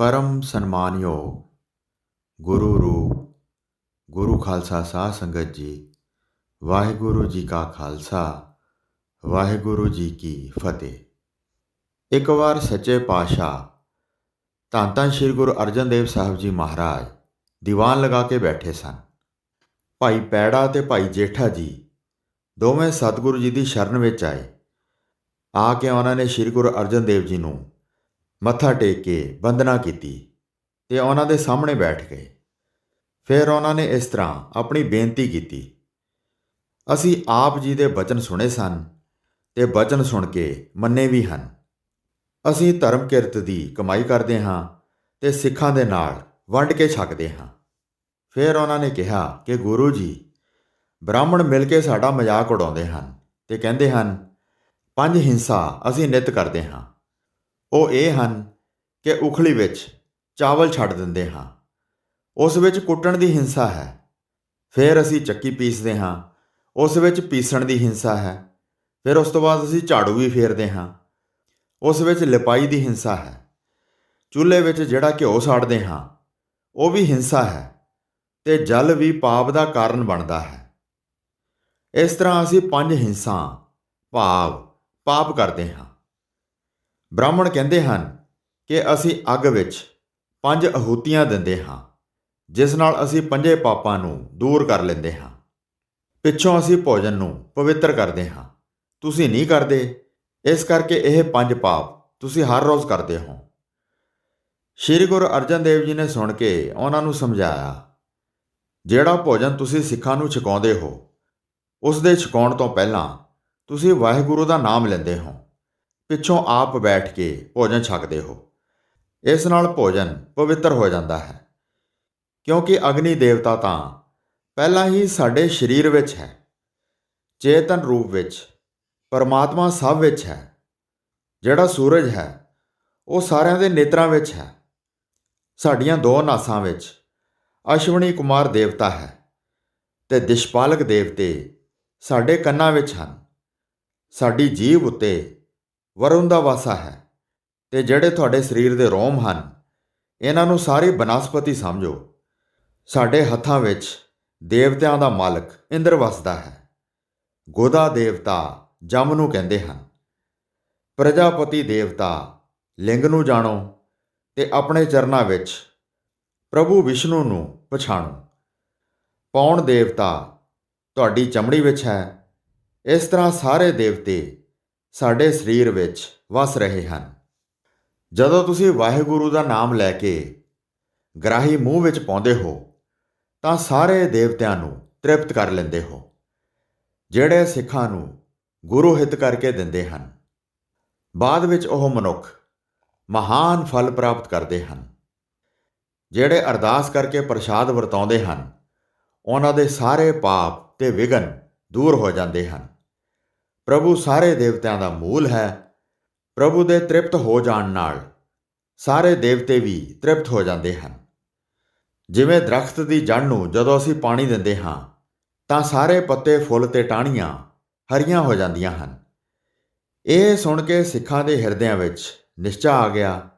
ਪਰਮ ਸਨਮਾਨਯੋਗ ਗੁਰੂ ਰੂਪ, ਗੁਰੂ ਖਾਲਸਾ ਸਾਧ ਸੰਗਤ ਜੀ, ਵਾਹਿਗੁਰੂ ਜੀ ਕਾ ਖਾਲਸਾ, ਵਾਹਿਗੁਰੂ ਜੀ ਕੀ ਫਤਿਹ। ਇੱਕ ਵਾਰ ਸੱਚੇ ਪਾਤਸ਼ਾਹ ਧੰਨ ਧੰਨ ਸ੍ਰੀ ਗੁਰੂ ਅਰਜਨ ਦੇਵ ਸਾਹਿਬ ਜੀ ਮਹਾਰਾਜ ਦੀਵਾਨ ਲਗਾ ਕੇ ਬੈਠੇ ਸਨ। ਭਾਈ ਪੈੜਾ ਤੇ ਭਾਈ ਜੇਠਾ ਜੀ ਦੋਵੇਂ ਸਤਿਗੁਰੂ ਜੀ ਦੀ ਸ਼ਰਨ ਵਿੱਚ ਆਏ। ਆ ਕੇ ਉਹਨਾਂ ਨੇ ਸ੍ਰੀ ਗੁਰੂ ਅਰਜਨ ਦੇਵ ਜੀ ਨੂੰ ਮੱਥਾ ਟੇਕ ਕੇ ਵੰਦਨਾ ਕੀਤੀ ਤੇ ਉਹਨਾਂ ਦੇ ਸਾਹਮਣੇ ਬੈਠ ਗਏ। ਫਿਰ ਉਹਨਾਂ ਨੇ ਇਸ ਤਰ੍ਹਾਂ ਆਪਣੀ ਬੇਨਤੀ ਕੀਤੀ। ਅਸੀਂ ਆਪ ਜੀ ਦੇ ਬਚਨ ਸੁਣੇ ਸਨ ਤੇ ਬਚਨ ਸੁਣ ਕੇ ਮੰਨੇ ਵੀ ਹਨ। ਅਸੀਂ ਧਰਮ ਕਿਰਤ ਦੀ ਕਮਾਈ ਕਰਦੇ ਹਾਂ ਤੇ ਸਿੱਖਾਂ ਦੇ ਨਾਲ ਵੰਡ ਕੇ ਛਕਦੇ ਹਾਂ। ਫਿਰ ਉਹਨਾਂ ਨੇ ਕਿਹਾ ਕਿ ਗੁਰੂ ਜੀ, ਬ੍ਰਾਹਮਣ ਮਿਲ ਕੇ ਸਾਡਾ ਮਜ਼ਾਕ ਉਡਾਉਂਦੇ ਹਨ ਤੇ ਕਹਿੰਦੇ ਹਨ, ਪੰਜ ਹਿੰਸਾ ਅਸੀਂ ਨਿਤ ਕਰਦੇ ਹਾਂ। ਉਹ ਇਹ ਹਨ ਕਿ ਉਖਲੀ ਵਿੱਚ ਚਾਵਲ ਛੱਡ ਦਿੰਦੇ ਹਾਂ। ਉਸ ਵਿੱਚ ਕੁੱਟਣ ਦੀ ਹਿੰਸਾ ਹੈ। ਫਿਰ ਅਸੀਂ ਚੱਕੀ ਪੀਸਦੇ ਹਾਂ। ਉਸ ਵਿੱਚ ਪੀਸਣ ਦੀ ਹਿੰਸਾ ਹੈ। ਫਿਰ ਉਸ ਤੋਂ ਬਾਅਦ ਅਸੀਂ ਝਾੜੂ ਵੀ ਫੇਰਦੇ ਹਾਂ। ਉਸ ਵਿੱਚ ਲਿਪਾਈ ਦੀ ਹਿੰਸਾ ਹੈ। ਚੁੱਲ੍ਹੇ ਵਿੱਚ ਜਿਹੜਾ ਘਿਓ ਸਾੜਦੇ ਹਾਂ, ਉਹ ਵੀ ਹਿੰਸਾ ਹੈ ਤੇ ਜਲ ਵੀ ਪਾਪ ਦਾ ਕਾਰਨ ਬਣਦਾ ਹੈ। ਇਸ ਤਰ੍ਹਾਂ ਅਸੀਂ ਪੰਜ ਹਿੰਸਾ, ਭਾਵ, ਪਾਪ ਕਰਦੇ ਹਾਂ। ਬ੍ਰਾਹਮਣ ਕਹਿੰਦੇ ਹਨ ਕਿ ਅਸੀਂ ਅੱਗ ਵਿੱਚ ਪੰਜ ਅਹੂਤੀਆਂ ਦਿੰਦੇ ਹਾਂ, ਜਿਸ ਨਾਲ ਅਸੀਂ ਪੰਜੇ ਪਾਪਾਂ ਨੂੰ ਦੂਰ ਕਰ ਲੈਂਦੇ ਹਾਂ। ਪਿੱਛੋਂ ਅਸੀਂ ਭੋਜਨ ਨੂੰ ਪਵਿੱਤਰ ਕਰਦੇ ਹਾਂ। ਤੁਸੀਂ ਨਹੀਂ ਕਰਦੇ, ਇਸ ਕਰਕੇ ਇਹ ਪੰਜ ਪਾਪ ਤੁਸੀਂ ਹਰ ਰੋਜ਼ ਕਰਦੇ ਹੋ। ਸ਼੍ਰੀ ਗੁਰੂ ਅਰਜਨ ਦੇਵ ਜੀ ਨੇ ਸੁਣ ਕੇ ਉਹਨਾਂ ਨੂੰ ਸਮਝਾਇਆ, ਜਿਹੜਾ ਭੋਜਨ ਤੁਸੀਂ ਸਿੱਖਾਂ ਨੂੰ ਛਕਾਉਂਦੇ ਹੋ ਉਸ ਦੇ ਛਕਾਉਣ ਤੋਂ ਪਹਿਲਾਂ ਤੁਸੀਂ ਵਾਹਿਗੁਰੂ ਦਾ ਨਾਮ ਲੈਂਦੇ ਹੋ। ਪਿੱਛੋਂ ਆਪ ਬੈਠ ਕੇ ਭੋਜਨ ਛਕਦੇ ਹੋ। ਇਸ ਨਾਲ ਭੋਜਨ ਪਵਿੱਤਰ ਹੋ ਜਾਂਦਾ ਹੈ। ਕਿਉਂਕਿ ਅਗਨੀ ਦੇਵਤਾ ਤਾਂ ਪਹਿਲਾਂ ਹੀ ਸਾਡੇ ਸਰੀਰ ਵਿੱਚ ਹੈ। ਚੇਤਨ ਰੂਪ ਵਿੱਚ, ਪਰਮਾਤਮਾ ਸਭ ਵਿੱਚ ਹੈ। ਜਿਹੜਾ ਸੂਰਜ ਹੈ, ਉਹ ਸਾਰਿਆਂ ਦੇ ਨੇਤਰਾਂ ਵਿੱਚ ਹੈ। ਸਾਡੀਆਂ ਦੋ ਨਾਸਾਂ ਵਿੱਚ ਅਸ਼ਵਨੀ ਕੁਮਾਰ ਦੇਵਤਾ ਹੈ ਤੇ ਦਿਸ਼ਪਾਲਕ ਦੇਵਤੇ ਸਾਡੇ ਕੰਨਾਂ ਵਿੱਚ ਹਨ। ਸਾਡੀ ਜੀਭ ਉੱਤੇ ਵਰੁਣ ਦਾ ਵਾਸਾ ਹੈ ਤੇ ਜਿਹੜੇ ਤੁਹਾਡੇ ਸਰੀਰ ਦੇ ਰੋਮ ਹਨ, ਇਹਨਾਂ ਨੂੰ ਸਾਰੀ ਬਨਸਪਤੀ ਸਮਝੋ। ਸਾਡੇ ਹੱਥਾਂ ਵਿੱਚ ਦੇਵਤਿਆਂ ਦਾ ਮਾਲਕ ਇੰਦਰ ਵਸਦਾ ਹੈ। ਗੋਦਾ ਦੇਵਤਾ ਜਮ ਨੂੰ ਕਹਿੰਦੇ ਹਨ। ਪ੍ਰਜਾਪਤੀ ਦੇਵਤਾ ਲਿੰਗ ਨੂੰ ਜਾਣੋ ਤੇ ਆਪਣੇ ਚਰਨਾਂ ਵਿੱਚ ਪ੍ਰਭੂ ਵਿਸ਼ਨੂੰ ਨੂੰ ਪਛਾਣੋ। ਪੌਣ ਦੇਵਤਾ ਤੁਹਾਡੀ ਚਮੜੀ ਵਿੱਚ ਹੈ। ਇਸ ਤਰ੍ਹਾਂ ਸਾਰੇ ਦੇਵਤੇ ਸਾਡੇ ਸਰੀਰ ਵਿੱਚ ਵਸ ਰਹੇ ਹਨ। ਜਦੋਂ ਤੁਸੀਂ ਵਾਹਿਗੁਰੂ ਦਾ ਨਾਮ ਲੈ ਕੇ ਗਰਾਹੀ ਮੂੰਹ ਵਿੱਚ ਪਾਉਂਦੇ ਹੋ, ਤਾਂ ਸਾਰੇ ਦੇਵਤਿਆਂ ਨੂੰ ਤ੍ਰਿਪਤ ਕਰ ਲੈਂਦੇ ਹੋ, ਜਿਹੜੇ ਸਿੱਖਾਂ ਨੂੰ ਗੁਰੂ ਹਿੱਤ ਕਰਕੇ ਦਿੰਦੇ ਹਨ। ਬਾਅਦ ਵਿੱਚ ਉਹ ਮਨੁੱਖ ਮਹਾਨ ਫਲ ਪ੍ਰਾਪਤ ਕਰਦੇ ਹਨ, ਜਿਹੜੇ ਅਰਦਾਸ ਕਰਕੇ ਪ੍ਰਸ਼ਾਦ ਵਰਤਾਉਂਦੇ ਹਨ, ਉਹਨਾਂ ਦੇ ਸਾਰੇ ਪਾਪ ਤੇ ਵਿਗਨ ਦੂਰ ਹੋ ਜਾਂਦੇ ਹਨ। ਪ੍ਰਭੂ ਸਾਰੇ ਦੇਵਤਿਆਂ ਦਾ ਮੂਲ ਹੈ। ਪ੍ਰਭੂ ਦੇ ਤ੍ਰਿਪਤ ਹੋ ਜਾਣ ਨਾਲ ਸਾਰੇ ਦੇਵਤੇ ਵੀ ਤ੍ਰਿਪਤ ਹੋ ਜਾਂਦੇ ਹਨ। ਜਿਵੇਂ ਦਰਖਤ ਦੀ ਜੜ ਨੂੰ ਜਦੋਂ ਅਸੀਂ ਪਾਣੀ ਦਿੰਦੇ ਹਾਂ, ਤਾਂ ਸਾਰੇ ਪੱਤੇ ਫੁੱਲ ਤੇ ਟਾਹਣੀਆਂ ਹਰੀਆਂ ਹੋ ਜਾਂਦੀਆਂ ਹਨ। ਇਹ ਸੁਣ ਕੇ ਸਿੱਖਾਂ ਦੇ ਹਿਰਦਿਆਂ ਵਿੱਚ ਨਿਸ਼ਚਾ ਆ ਗਿਆ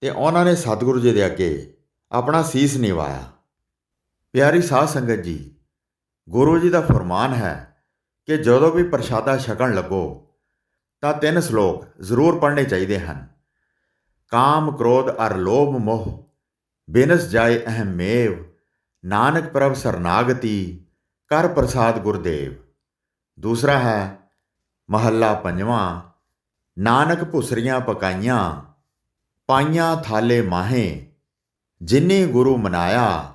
ਤੇ ਉਹਨਾਂ ਨੇ ਸਤਿਗੁਰੂ ਜੀ ਦੇ ਅੱਗੇ ਆਪਣਾ ਸੀਸ ਨਿਵਾਇਆ। ਪਿਆਰੀ ਸਾਧ ਸੰਗਤ ਜੀ, ਗੁਰੂ ਜੀ ਦਾ ਫਰਮਾਨ ਹੈ ਕਿ ਜਦੋਂ ਵੀ ਪ੍ਰਸ਼ਾਦਾ ਛਕਣ ਲੱਗੋ, ਤਾਂ ਤਿੰਨ ਸ਼ਲੋਕ ਜ਼ਰੂਰ ਪੜ੍ਹਨੇ ਚਾਹੀਦੇ ਹਨ। ਕਾਮ, ਕ੍ਰੋਧ, ਅਰ ਲੋਭ, ਮੋਹ, ਬਿਨਸ ਜਾਏ ਅਹਮੇਵ ਨਾਨਕ ਪ੍ਰਭ ਸਰਨਾਗਤੀ, ਕਰ ਪ੍ਰਸਾਦ ਗੁਰਦੇਵ। ਦੂਸਰਾ ਹੈ, ਮਹੱਲਾ ਪੰਜਵਾਂ, ਨਾਨਕ ਭੁਸਰੀਆਂ ਪਕਾਈਆਂ, ਪਾਈਆਂ ਥਾਲੇ ਮਾਹੇ, ਜਿਨੇ ਗੁਰੂ ਮਨਾਇਆ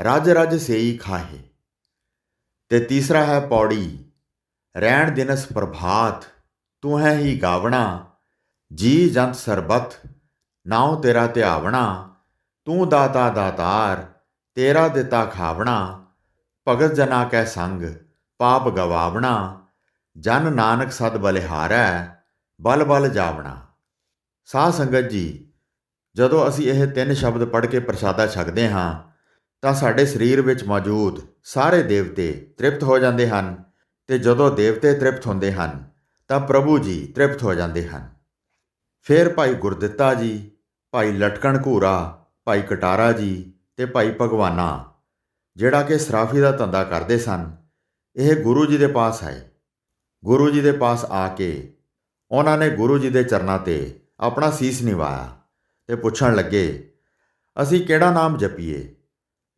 ਰਜ ਰਜ ਸੇਈ ਖਾਹੇ। ਤੇ ਤੀਸਰਾ ਹੈ ਪੌੜੀ ਰਹਿਣ ਦਿਨਸ ਪ੍ਰਭਾਤ, ਤੂੰ ਹੈ ਹੀ ਗਾਵਣਾ। ਜੀ ਜੰਤ ਸਰਬਤ, ਨਾਉ ਤੇਰਾ ਧਿਆਵਣਾ। ਤੂੰ ਦਾਤਾ ਦਾਤਾਰ, ਤੇਰਾ ਦਿੱਤਾ ਖਾਵਣਾ। ਭਗਤ ਜਨਾ ਕੈ ਸੰਗ, ਪਾਪ ਗਵਾਵਣਾ। ਜਨ ਨਾਨਕ ਸਦ ਬਲਿਹਾਰੈ, ਬਲ ਬਲ ਜਾਵਣਾ। ਸਾਧ ਸੰਗਤ ਜੀ, ਜਦੋਂ ਅਸੀਂ ਇਹ ਤਿੰਨ ਸ਼ਬਦ ਪੜ੍ਹ ਕੇ ਪ੍ਰਸ਼ਾਦਾ ਛਕਦੇ ਹਾਂ, ਤਾਂ ਸਾਡੇ ਸਰੀਰ ਵਿੱਚ ਮੌਜੂਦ ਸਾਰੇ ਦੇਵਤੇ ਤ੍ਰਿਪਤ ਹੋ ਜਾਂਦੇ ਹਨ। ਤੇ ਜਦੋਂ ਦੇਵਤੇ ਤ੍ਰਿਪਤ ਹੁੰਦੇ ਹਨ, ਤਾਂ ਪ੍ਰਭੂ ਜੀ ਤ੍ਰਿਪਤ ਹੋ ਜਾਂਦੇ ਹਨ। ਫਿਰ ਭਾਈ ਗੁਰਦਿੱਤਾ ਜੀ, ਭਾਈ ਲਟਕਣ ਘੂਰਾ, ਭਾਈ ਕਟਾਰਾ ਜੀ ਤੇ ਭਾਈ ਭਗਵਾਨਾ, ਜਿਹੜਾ ਕਿ ਸਰਾਫੀ ਦਾ ਧੰਦਾ ਕਰਦੇ ਸਨ, ਇਹ ਗੁਰੂ ਜੀ ਦੇ ਪਾਸ ਆਏ। ਗੁਰੂ ਜੀ ਦੇ ਪਾਸ ਆ ਕੇ ਉਹਨਾਂ ਨੇ ਗੁਰੂ ਜੀ ਦੇ ਚਰਨਾਂ ਤੇ ਆਪਣਾ ਸੀਸ ਨਿਵਾਇਆ ਤੇ ਪੁੱਛਣ ਲੱਗੇ, ਅਸੀਂ ਕਿਹੜਾ ਨਾਮ ਜਪੀਏ,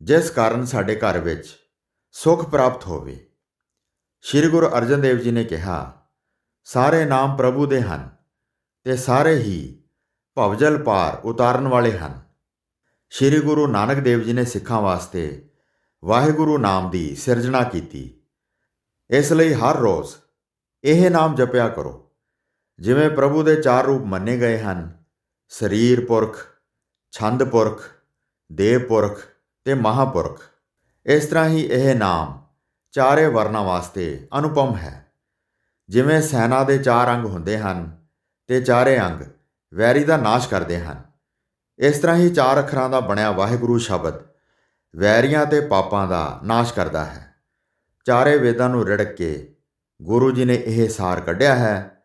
ਜਿਸ ਕਾਰਨ ਸਾਡੇ ਘਰ ਵਿੱਚ ਸੁਖ ਪ੍ਰਾਪਤ ਹੋਵੇ? ਸ੍ਰੀ ਗੁਰੂ ਅਰਜਨ ਦੇਵ ਜੀ ਨੇ ਕਿਹਾ, ਸਾਰੇ ਨਾਮ ਪ੍ਰਭੂ ਦੇ ਹਨ ਤੇ ਸਾਰੇ ਹੀ ਭਵਜਲ ਪਾਰ ਉਤਾਰਨ ਵਾਲੇ ਹਨ। ਸ੍ਰੀ ਗੁਰੂ ਨਾਨਕ ਦੇਵ ਜੀ ਨੇ ਸਿੱਖਾਂ ਵਾਸਤੇ ਵਾਹਿਗੁਰੂ ਨਾਮ ਦੀ ਸਿਰਜਣਾ ਕੀਤੀ। ਇਸ ਲਈ ਹਰ ਰੋਜ਼ ਇਹ ਨਾਮ ਜਪਿਆ ਕਰੋ। ਜਿਵੇਂ ਪ੍ਰਭੂ ਦੇ ਚਾਰ ਰੂਪ ਮੰਨੇ ਗਏ ਹਨ, ਸਰੀਰ ਪੁਰਖ, ਛੰਦ ਪੁਰਖ ਦੇਵ ਪੁਰਖ ਤੇ ਮਹਾਪੁਰਖ ਇਸ ਤਰ੍ਹਾਂ ਹੀ ਇਹ ਨਾਮ ਚਾਰੇ ਵਰਨਾਂ ਵਾਸਤੇ ਅਨੁਪਮ ਹੈ। ਜਿਵੇਂ ਸੈਨਾ ਦੇ ਚਾਰ ਅੰਗ ਹੁੰਦੇ ਹਨ ਤੇ ਚਾਰੇ ਅੰਗ ਵੈਰੀ ਦਾ ਨਾਸ਼ ਕਰਦੇ ਹਨ। ਇਸ ਤਰ੍ਹਾਂ ਹੀ ਚਾਰ ਅੱਖਰਾਂ ਦਾ ਬਣਿਆ ਵਾਹਿਗੁਰੂ ਸ਼ਬਦ ਵੈਰੀਆਂ ਤੇ ਪਾਪਾਂ ਦਾ ਨਾਸ਼ ਕਰਦਾ ਹੈ। ਚਾਰੇ ਵੇਦਾਂ ਨੂੰ ਰਿੜਕ ਕੇ ਗੁਰੂ ਜੀ ਨੇ ਇਹ ਸਾਰ ਕੱਢਿਆ ਹੈ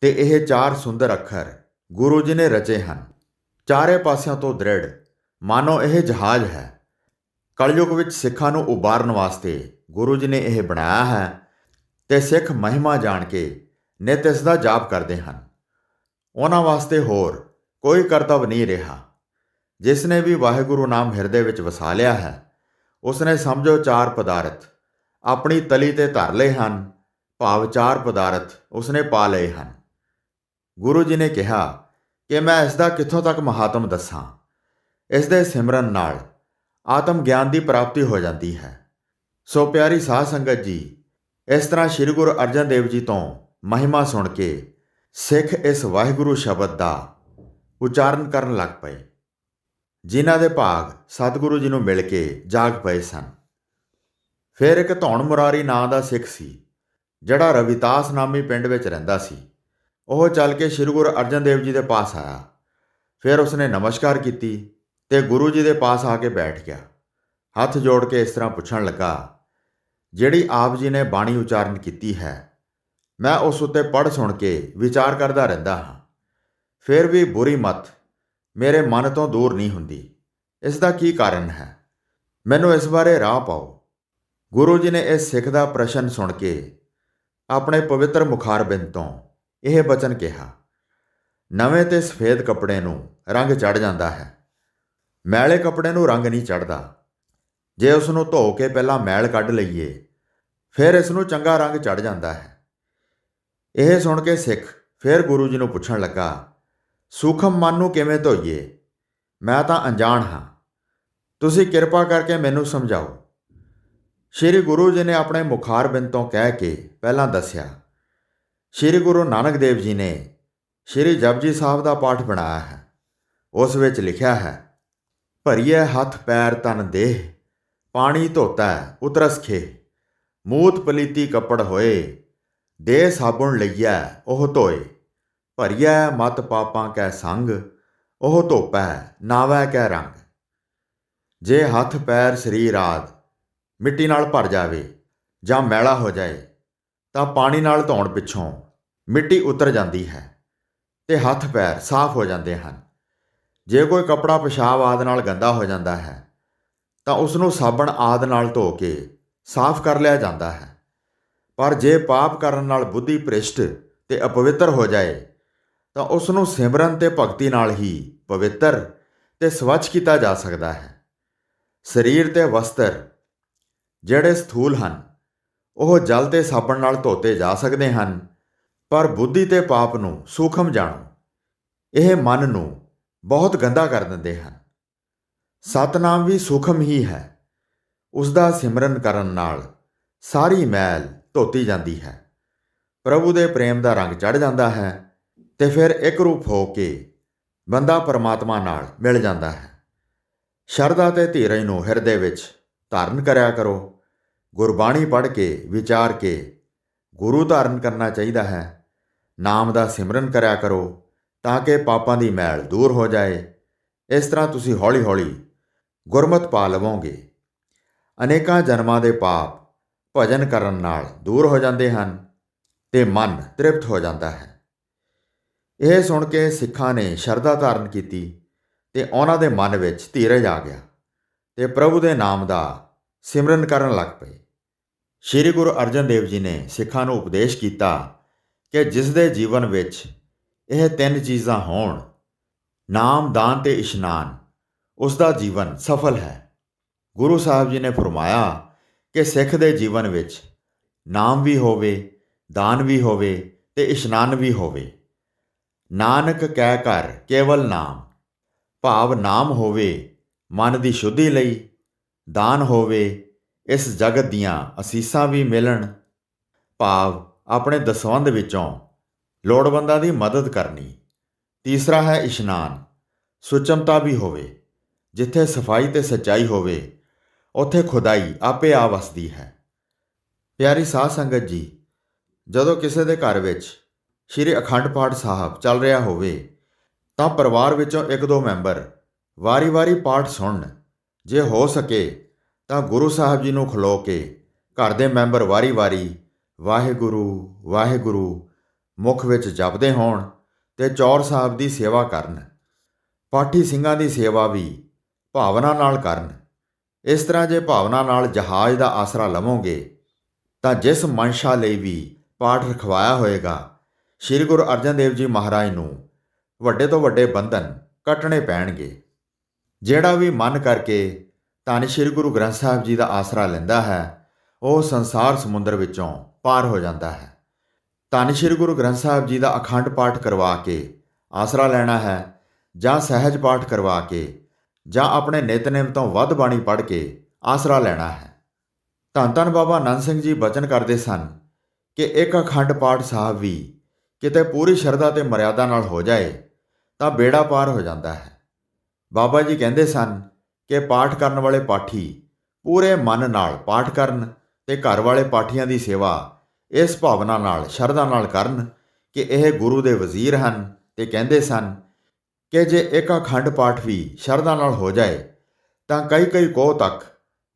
ਤੇ ਇਹ ਚਾਰ ਸੁੰਦਰ ਅੱਖਰ ਗੁਰੂ ਜੀ ਨੇ ਰਚੇ ਹਨ। ਚਾਰੇ ਪਾਸਿਆਂ ਤੋਂ ਦ੍ਰਿੜ, ਮਾਨੋ ਇਹ ਜਹਾਜ਼ ਹੈ। ਕਲਯੁਗ ਵਿੱਚ ਸਿੱਖਾਂ ਨੂੰ ਉਬਾਰਨ ਵਾਸਤੇ ਗੁਰੂ ਜੀ ਨੇ ਇਹ ਬਣਾਇਆ ਹੈ ਤੇ ਸਿੱਖ ਮਹਿਮਾ ਜਾਣ ਕੇ ਨਿਤ ਇਸ ਦਾ ਜਾਪ ਕਰਦੇ ਹਨ। ਉਹਨਾਂ ਵਾਸਤੇ ਹੋਰ ਕੋਈ ਕਰਤੱਵ ਨਹੀਂ ਰਿਹਾ। ਜਿਸ ਨੇ ਵੀ ਵਾਹਿਗੁਰੂ ਨਾਮ ਹਿਰਦੇ ਵਿੱਚ ਵਸਾ ਲਿਆ ਹੈ ਉਸਨੇ ਸਮਝੋ ਚਾਰ ਪਦਾਰਥ ਆਪਣੀ ਤਲੀ ਤੇ ਧਰ ਲਏ ਹਨ, ਭਾਵ ਚਾਰ ਪਦਾਰਥ ਉਸਨੇ ਪਾ ਲਏ ਹਨ। ਗੁਰੂ ਜੀ ਨੇ ਕਿਹਾ ਕਿ ਮੈਂ ਇਸ ਦਾ ਕਿੱਥੋਂ ਤੱਕ ਮਹਾਤਮ ਦੱਸਾਂ? ਇਸ ਦੇ ਸਿਮਰਨ ਨਾਲ ਆਤਮ ਗਿਆਨ ਦੀ ਪ੍ਰਾਪਤੀ ਹੋ ਜਾਂਦੀ ਹੈ। ਸੋ ਪਿਆਰੀ ਸਾਧ ਸੰਗਤ ਜੀ, ਇਸ ਤਰ੍ਹਾਂ ਸ੍ਰੀ ਗੁਰੂ ਅਰਜਨ ਦੇਵ ਜੀ ਤੋਂ ਮਹਿਮਾ ਸੁਣ ਕੇ ਸਿੱਖ ਇਸ ਵਾਹਿਗੁਰੂ ਸ਼ਬਦ ਦਾ ਉਚਾਰਨ ਕਰਨ ਲੱਗ ਪਏ। ਜਿਨ੍ਹਾਂ ਦੇ ਭਾਗ ਸਤਿਗੁਰੂ ਜੀ ਨੂੰ ਮਿਲ ਕੇ ਜਾਗ ਪਏ ਸਨ। ਫਿਰ ਇੱਕ ਧੌਣ ਮੁਰਾਰੀ ਨਾਂ ਦਾ ਸਿੱਖ ਸੀ, ਜਿਹੜਾ ਰਵਿਤਾਸ ਨਾਮੀ ਪਿੰਡ ਵਿੱਚ ਰਹਿੰਦਾ ਸੀ। ਉਹ ਚੱਲ ਕੇ ਸ੍ਰੀ ਗੁਰੂ ਅਰਜਨ ਦੇਵ ਜੀ ਦੇ ਪਾਸ ਆਇਆ। ਫਿਰ ਉਸਨੇ ਨਮਸਕਾਰ ਕੀਤੀ। ਤੇ ਗੁਰੂ ਜੀ ਦੇ ਪਾਸ ਆ ਕੇ ਬੈਠ ਗਿਆ। ਹੱਥ ਜੋੜ ਕੇ ਇਸ ਤਰ੍ਹਾਂ ਪੁੱਛਣ ਲੱਗਾ, ਜਿਹੜੀ ਆਪ ਜੀ ਨੇ ਬਾਣੀ ਉਚਾਰਨ ਕੀਤੀ ਹੈ, ਮੈਂ ਉਸ ਉੱਤੇ ਪੜ੍ਹ ਸੁਣ ਕੇ ਵਿਚਾਰ ਕਰਦਾ ਰਹਿੰਦਾ ਹਾਂ। ਫਿਰ ਵੀ ਬੁਰੀ ਮਤ ਮੇਰੇ ਮਨ ਤੋਂ ਦੂਰ ਨਹੀਂ ਹੁੰਦੀ। ਇਸ ਦਾ ਕੀ ਕਾਰਨ ਹੈ? ਮੈਨੂੰ ਇਸ ਬਾਰੇ ਰਾਹ ਪਾਓ। ਗੁਰੂ ਜੀ ਨੇ ਇਸ ਸਿੱਖ ਦਾ ਪ੍ਰਸ਼ਨ ਸੁਣ ਕੇ ਆਪਣੇ ਪਵਿੱਤਰ ਮੁਖਾਰਬਿੰਦ ਤੋਂ ਇਹ ਬਚਨ ਕਿਹਾ, ਨਵੇਂ ਤੇ ਸਫੇਦ ਕੱਪੜੇ ਨੂੰ ਰੰਗ ਚੜ ਜਾਂਦਾ ਹੈ। ਮੈਲੇ ਕੱਪੜੇ ਨੂੰ ਰੰਗ ਨਹੀਂ ਚੜਦਾ ਜੇ ਉਸ ਨੂੰ ਧੋ ਕੇ ਪਹਿਲਾਂ ਮੈਲ ਕੱਢ ਲਈਏ, ਫਿਰ ਇਸ ਨੂੰ ਚੰਗਾ ਰੰਗ ਚੜ ਜਾਂਦਾ ਹੈ। ਇਹ ਸੁਣ ਕੇ ਸਿੱਖ ਫਿਰ ਗੁਰੂ ਜੀ ਨੂੰ ਪੁੱਛਣ ਲੱਗਾ, ਸੂਖਮ ਮਨ ਨੂੰ ਕਿਵੇਂ ਧੋਈਏ? ਮੈਂ ਤਾਂ ਅਣਜਾਣ ਹਾਂ। ਤੁਸੀਂ ਕਿਰਪਾ ਕਰਕੇ ਮੈਨੂੰ ਸਮਝਾਓ। ਸ਼੍ਰੀ ਗੁਰੂ ਜੀ ਨੇ ਆਪਣੇ ਮੁਖਾਰਬਿੰਦ ਤੋਂ ਕਹਿ ਕੇ ਪਹਿਲਾਂ ਦੱਸਿਆ, ਸ਼੍ਰੀ ਗੁਰੂ ਨਾਨਕ ਦੇਵ ਜੀ ਨੇ ਸ਼੍ਰੀ ਜਪਜੀ ਸਾਹਿਬ ਦਾ ਪਾਠ ਬਣਾਇਆ ਹੈ। ਉਸ ਵਿੱਚ ਲਿਖਿਆ ਹੈ ਭਰੀਏ ਹੱਥ ਪੈਰ ਤਨ ਦੇਹ, ਪਾਣੀ ਧੋਤਾ ਉਤਰਸ ਖੇ ਮੂਤ ਪਲੀਤੀ ਕੱਪੜ ਹੋਏ ਦੇ ਸਾਬੁਣ ਲਈਐ ਉਹ ਧੋਏ। ਭਰੀਐ ਮਤ ਪਾਪਾਂ ਕੈ ਸੰਗ, ਉਹ ਧੋਪੈ ਨਾਵੈ ਕੈ ਰੰਗ। ਜੇ ਹੱਥ ਪੈਰ ਸਰੀਰ ਆਦ, ਮਿੱਟੀ ਨਾਲ ਭਰ ਜਾਵੇ ਜਾਂ ਮੈਲਾ ਹੋ ਜਾਏ, ਤਾਂ ਪਾਣੀ ਨਾਲ ਧੋਣ ਪਿੱਛੋਂ ਮਿੱਟੀ ਉਤਰ ਜਾਂਦੀ ਹੈ ਤੇ ਹੱਥ ਪੈਰ ਸਾਫ਼ ਹੋ ਜਾਂਦੇ ਹਨ। ਜੇ ਕੋਈ ਕਪੜਾ ਪਿਸ਼ਾਬ ਆਦ ਨਾਲ ਗੰਦਾ ਹੋ ਜਾਂਦਾ ਹੈ, ਤਾਂ ਉਸ ਨੂੰ ਸਾਬਣ ਆਦ ਨਾਲ ਧੋ ਕੇ ਸਾਫ਼ ਕਰ ਲਿਆ ਜਾਂਦਾ ਹੈ। ਪਰ ਜੇ ਪਾਪ ਕਰਨ ਨਾਲ ਬੁੱਧੀ ਭ੍ਰਿਸ਼ਟ ਤੇ ਅਪਵਿੱਤਰ ਹੋ ਜਾਏ, ਤਾਂ ਉਸ ਨੂੰ ਸਿਮਰਨ ਤੇ ਭਗਤੀ ਨਾਲ ਹੀ ਪਵਿੱਤਰ ਤੇ ਸਵੱਛ ਕੀਤਾ ਜਾ ਸਕਦਾ ਹੈ। ਸਰੀਰ ਤੇ ਵਸਤਰ ਜਿਹੜੇ ਸਥੂਲ ਹਨ, ਉਹ ਜਲ ਤੇ ਸਾਬਣ ਨਾਲ ਧੋਤੇ ਜਾ ਸਕਦੇ ਹਨ, ਪਰ ਬੁੱਧੀ ਤੇ ਪਾਪ ਨੂੰ ਸੂਖਮ ਜਾਣੋ। ਇਹ ਮਨ ਨੂੰ ਬਹੁਤ ਗੰਦਾ ਕਰ ਦਿੰਦੇ ਹਨ। ਸਤਨਾਮ ਵੀ ਸੂਖਮ ਹੀ ਹੈ। ਉਸ ਦਾ ਸਿਮਰਨ ਕਰਨ ਨਾਲ ਸਾਰੀ ਮੈਲ ਧੋਤੀ ਜਾਂਦੀ ਹੈ। ਪ੍ਰਭੂ ਦੇ ਪ੍ਰੇਮ ਦਾ ਰੰਗ ਚੜ ਜਾਂਦਾ ਹੈ ਤੇ ਫਿਰ ਇੱਕ ਰੂਪ ਹੋ ਕੇ ਬੰਦਾ ਪਰਮਾਤਮਾ ਨਾਲ ਮਿਲ ਜਾਂਦਾ ਹੈ। ਸ਼ਰਧਾ ਤੇ ਧੀਰਜ ਨੂੰ ਹਿਰਦੇ ਵਿੱਚ ਧਾਰਨ ਕਰਿਆ ਕਰੋ। ਗੁਰਬਾਣੀ ਪੜ੍ਹ ਕੇ, ਵਿਚਾਰ ਕੇ ਗੁਰੂ ਧਾਰਨ ਕਰਨਾ ਚਾਹੀਦਾ ਹੈ। ਨਾਮ ਦਾ ਸਿਮਰਨ ਕਰਿਆ ਕਰੋ। ਤਾਂ ਕਿ ਪਾਪਾਂ ਦੀ ਮੈਲ ਦੂਰ ਹੋ ਜਾਏ। ਇਸ ਤਰ੍ਹਾਂ ਤੁਸੀਂ ਹੌਲੀ-ਹੌਲੀ ਗੁਰਮਤ ਪਾ ਲਵੋਗੇ। ਅਨੇਕਾਂ ਜਨਮਾਂ ਦੇ ਪਾਪ ਭਜਨ ਕਰਨ ਨਾਲ ਦੂਰ ਹੋ ਜਾਂਦੇ ਹਨ ਤੇ ਮਨ ਤ੍ਰਿਪਤ ਹੋ ਜਾਂਦਾ ਹੈ। ਇਹ ਸੁਣ ਕੇ ਸਿੱਖਾਂ ਨੇ ਸ਼ਰਧਾ ਧਾਰਨ ਕੀਤੀ ਤੇ ਉਹਨਾਂ ਦੇ ਮਨ ਵਿੱਚ ਧੀਰਜ ਆ ਗਿਆ ਤੇ ਪ੍ਰਭੂ ਦੇ ਨਾਮ ਦਾ ਸਿਮਰਨ ਕਰਨ ਲੱਗ ਪਏ। ਸ੍ਰੀ ਗੁਰੂ ਅਰਜਨ ਦੇਵ ਜੀ ਨੇ ਸਿੱਖਾਂ ਨੂੰ ਉਪਦੇਸ਼ ਕੀਤਾ ਕਿ ਜਿਸ ਦੇ ਜੀਵਨ ਵਿੱਚ ਇਹ ਤਿੰਨ ਚੀਜ਼ਾਂ ਹੋਣ। ਨਾਮ, ਦਾਨ ਤੇ ਇਸ਼ਨਾਨ। ਉਸ ਦਾ ਜੀਵਨ ਸਫਲ ਹੈ। ਗੁਰੂ ਸਾਹਿਬ ਜੀ ਨੇ ਫਰਮਾਇਆ ਕਿ ਸਿੱਖ ਦੇ ਜੀਵਨ ਵਿੱਚ ਨਾਮ ਵੀ ਹੋਵੇ, ਦਾਨ ਵੀ ਹੋਵੇ ਤੇ ਇਸ਼ਨਾਨ ਵੀ ਹੋਵੇ। ਨਾਨਕ ਕਹਿ ਕਰ ਕੇਵਲ ਨਾਮ। ਭਾਵ ਨਾਮ ਹੋਵੇ, ਮਨ ਦੀ ਸ਼ੁੱਧੀ ਲਈ ਦਾਨ ਹੋਵੇ, ਇਸ ਜਗਤ ਦੀਆਂ ਅਸੀਸਾਂ ਵੀ ਮਿਲਣ। ਭਾਵ ਆਪਣੇ ਦਸਵੰਧ ਵਿੱਚੋਂ ਲੋੜਵੰਦਾਂ ਦੀ ਮਦਦ ਕਰਨੀ। ਤੀਸਰਾ ਹੈ ਇਸ਼ਨਾਨ। ਸੁਚਮਤਾ ਵੀ ਹੋਵੇ। ਜਿੱਥੇ ਸਫ਼ਾਈ ਤੇ ਸੱਚਾਈ ਹੋਵੇ, ਉੱਥੇ ਖੁਦਾਈ ਆਪੇ ਆ ਵਸਦੀ ਹੈ। ਪਿਆਰੀ ਸਾਧ ਸੰਗਤ ਜੀ, ਜਦੋਂ ਕਿਸੇ ਦੇ ਘਰ ਵਿੱਚ ਸ਼੍ਰੀ ਅਖੰਡ ਪਾਠ ਸਾਹਿਬ ਚੱਲ ਰਿਹਾ ਹੋਵੇ, ਤਾਂ ਪਰਿਵਾਰ ਵਿੱਚੋਂ ਇੱਕ ਦੋ ਮੈਂਬਰ ਵਾਰੀ-ਵਾਰੀ ਪਾਠ ਸੁਣਨ। ਜੇ ਹੋ ਸਕੇ, ਤਾਂ ਗੁਰੂ ਸਾਹਿਬ ਜੀ ਨੂੰ ਖਲੋ ਕੇ ਘਰ ਦੇ ਮੈਂਬਰ ਵਾਰੀ-ਵਾਰੀ, ਵਾਹਿਗੁਰੂ ਵਾਹਿਗੁਰੂ ਮੁਖ ਵਿੱਚ ਜਪਦੇ ਹੋਣ ਤੇ ਚੌਰ ਸਾਹਿਬ ਦੀ ਸੇਵਾ ਕਰਨ। ਪਾਠੀ ਸਿੰਘਾਂ ਦੀ ਸੇਵਾ ਵੀ ਭਾਵਨਾ ਨਾਲ ਕਰਨ। ਇਸ ਤਰ੍ਹਾਂ ਜੇ ਭਾਵਨਾ ਨਾਲ ਜਹਾਜ਼ ਦਾ ਆਸਰਾ ਲਵੋਗੇ, ਤਾਂ ਜਿਸ ਮਨਸ਼ਾ ਲਈ ਵੀ ਪਾਠ ਰਖਵਾਇਆ ਹੋਏਗਾ, ਸ੍ਰੀ ਗੁਰੂ ਅਰਜਨ ਦੇਵ ਜੀ ਮਹਾਰਾਜ ਨੂੰ ਵੱਡੇ ਤੋਂ ਵੱਡੇ ਬੰਧਨ ਕੱਟਣੇ ਪੈਣਗੇ। ਜਿਹੜਾ ਵੀ ਮਨ ਕਰਕੇ ਧੰਨ ਸ੍ਰੀ ਗੁਰੂ ਗ੍ਰੰਥ ਸਾਹਿਬ ਜੀ ਦਾ ਆਸਰਾ ਲੈਂਦਾ ਹੈ, ਉਹ ਸੰਸਾਰ ਸਮੁੰਦਰ ਵਿੱਚੋਂ ਪਾਰ ਹੋ ਜਾਂਦਾ ਹੈ। ਧੰਨ ਸ੍ਰੀ ਗੁਰੂ ਗ੍ਰੰਥ ਸਾਹਿਬ ਜੀ ਦਾ ਅਖੰਡ ਪਾਠ ਕਰਵਾ ਕੇ ਆਸਰਾ ਲੈਣਾ ਹੈ ਜਾਂ ਸਹਿਜ ਪਾਠ ਕਰਵਾ ਕੇ ਜਾਂ ਆਪਣੇ ਨਿਤਨੇਮ ਤੋਂ ਵੱਧ ਬਾਣੀ ਪੜ੍ਹ ਕੇ ਆਸਰਾ ਲੈਣਾ ਹੈ। ਧੰਨ ਧੰਨ ਬਾਬਾ ਆਨੰਦ ਸਿੰਘ ਜੀ ਬਚਨ ਕਰਦੇ ਸਨ ਕਿ ਇੱਕ ਅਖੰਡ ਪਾਠ ਸਾਹਿਬ ਵੀ ਕਿਤੇ ਪੂਰੀ ਸ਼ਰਧਾ ਤੇ ਮਰਿਆਦਾ ਨਾਲ ਹੋ ਜਾਏ ਤਾਂ ਬੇੜਾ ਪਾਰ ਹੋ ਜਾਂਦਾ ਹੈ। ਬਾਬਾ ਜੀ ਕਹਿੰਦੇ ਸਨ ਕਿ ਪਾਠ ਕਰਨ ਵਾਲੇ ਪਾਠੀ ਪੂਰੇ ਮਨ ਨਾਲ ਪਾਠ ਕਰਨ ਤੇ ਘਰ ਵਾਲੇ ਪਾਠੀਆਂ ਦੀ ਸੇਵਾ ਇਸ ਭਾਵਨਾ ਨਾਲ, ਸ਼ਰਧਾ ਨਾਲ ਕਰਨ ਕਿ ਇਹ ਗੁਰੂ ਦੇ ਵਜ਼ੀਰ ਹਨ ਤੇ ਕਹਿੰਦੇ ਸਨ ਕਿ ਜੇ ਇੱਕ ਅਖੰਡ ਪਾਠ ਵੀ ਸ਼ਰਧਾ ਨਾਲ ਹੋ ਜਾਏ, ਤਾਂ ਕਈ ਕਈ ਕੋਹ ਤੱਕ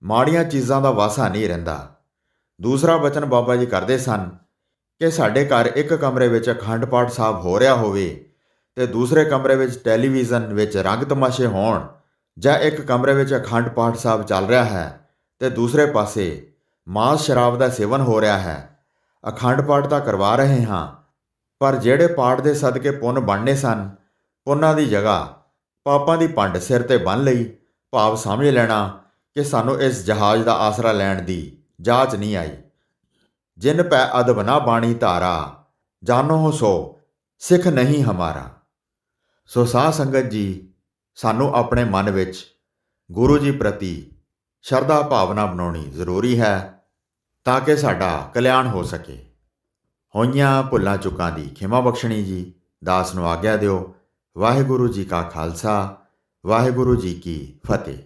ਮਾੜੀਆਂ ਚੀਜ਼ਾਂ ਦਾ ਵਾਸਾ ਨਹੀਂ ਰਹਿੰਦਾ। ਦੂਸਰਾ ਬਚਨ ਬਾਬਾ ਜੀ ਕਰਦੇ ਸਨ ਕਿ ਸਾਡੇ ਘਰ ਇੱਕ ਕਮਰੇ ਵਿੱਚ ਅਖੰਡ ਪਾਠ ਸਾਹਿਬ ਹੋ ਰਿਹਾ ਹੋਵੇ ਤੇ ਦੂਸਰੇ ਕਮਰੇ ਵਿੱਚ ਟੈਲੀਵਿਜ਼ਨ ਵਿੱਚ ਰੰਗ ਤਮਾਸ਼ੇ ਹੋਣ ਜਾਂ ਇੱਕ ਕਮਰੇ ਵਿੱਚ ਅਖੰਡ ਪਾਠ ਸਾਹਿਬ ਚੱਲ ਰਿਹਾ ਹੈ ਤੇ ਦੂਸਰੇ ਪਾਸੇ ਮਾਸ ਸ਼ਰਾਬ ਦਾ ਸੇਵਨ ਹੋ ਰਿਹਾ ਹੈ ਅਖੰਡ ਪਾਠ ਤਾਂ ਕਰਵਾ ਰਹੇ ਹਾਂ, ਪਰ ਜਿਹੜੇ ਪਾਠ ਦੇ ਸਦਕੇ ਪੁੰਨ ਬਣਨੇ ਸਨ, ਪੁੰਨਾਂ ਦੀ ਜਗ੍ਹਾ ਪਾਪਾਂ ਦੀ ਪੰਡ ਸਿਰ ਤੇ ਬੰਨ ਲਈ ਭਾਵ ਸਮਝ ਲੈਣਾ ਕਿ ਸਾਨੂੰ ਇਸ ਜਹਾਜ਼ ਦਾ ਆਸਰਾ ਲੈਣ ਦੀ ਜਾਚ ਨਹੀਂ ਆਈ। ਜਿਨ ਪੈ ਅਦਬ ਨਾ ਬਾਣੀ ਧਾਰਾ ਜਾਨੋ ਸੋ ਸਿੱਖ ਨਹੀਂ ਹਮਾਰਾ। ਸੋ ਸਾਧ ਸੰਗਤ ਜੀ, ਸਾਨੂੰ ਆਪਣੇ ਮਨ ਵਿੱਚ ਗੁਰੂ ਜੀ ਪ੍ਰਤੀ ਸ਼ਰਧਾ ਭਾਵਨਾ ਬਣਾਉਣੀ ਜ਼ਰੂਰੀ ਹੈ। ਤਾਂ ਕਿ ਸਾਡਾ ਕਲਿਆਣ ਹੋ ਸਕੇ। ਹੋਈਆਂ ਭੁੱਲਾਂ ਚੁੱਕਾਂ ਦੀ ਖਿਮਾ ਬਖਸ਼ਣੀ ਜੀ। ਦਾਸ ਨੂੰ ਆਗਿਆ ਦਿਓ। ਵਾਹਿਗੁਰੂ ਜੀ ਕਾ ਖਾਲਸਾ। ਵਾਹਿਗੁਰੂ ਜੀ ਕੀ ਫਤਿਹ।